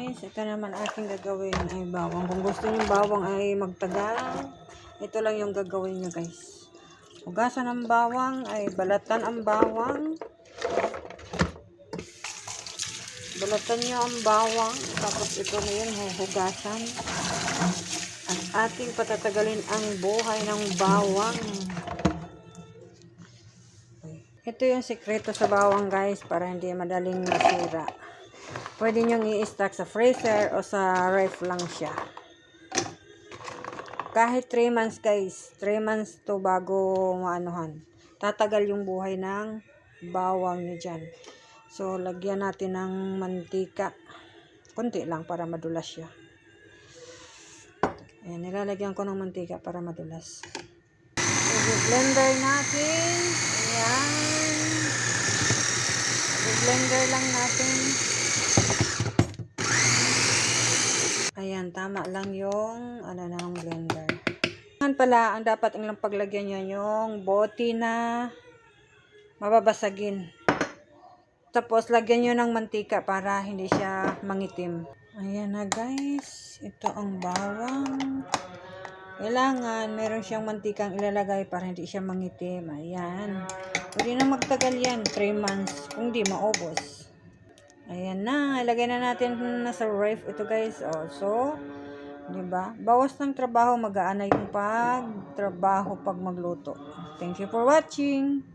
guys, ito naman aking gagawin ay bawang. Kung gusto niyo bawang ay magtagal, ito lang yung gagawin niyo guys. Hugasan ang bawang ay balatan ang bawang. Balatan niyo ang bawang, tapos ito na yun, hugasan. At ating patatagalin ang buhay ng bawang. Ito yung sekreto sa bawang guys para hindi madaling masira. Pwede nyong i-stack sa freezer o sa ref lang siya. Kahit 3 months guys, 3 months to bago maanuhan. Tatagal yung buhay ng bawang nyo dyan. So, lagyan natin ng mantika. Kunti lang para madulas siya. Ayan, nilalagyan ko ng mantika para madulas. So, blender natin. Ayan. blender lang natin. Ayan, tama lang yung ano ng blender. Yan pala, ang dapat ang lang paglagyan niya yung bote na mababasagin. Tapos, lagyan nyo ng mantika para hindi siya mangitim. Ayan na guys. Ito ang bawang. Kailangan, meron siyang mantikang ilalagay para hindi siya mangitim. Ayan. Pwede na magtagal yan. 3 months. Kung di, maubos. Ayan na. Ilagay na natin na sa ref. Ito guys. Oh, so, di ba? Bawas ng trabaho. Magaan na yung pag trabaho pag magluto. Thank you for watching.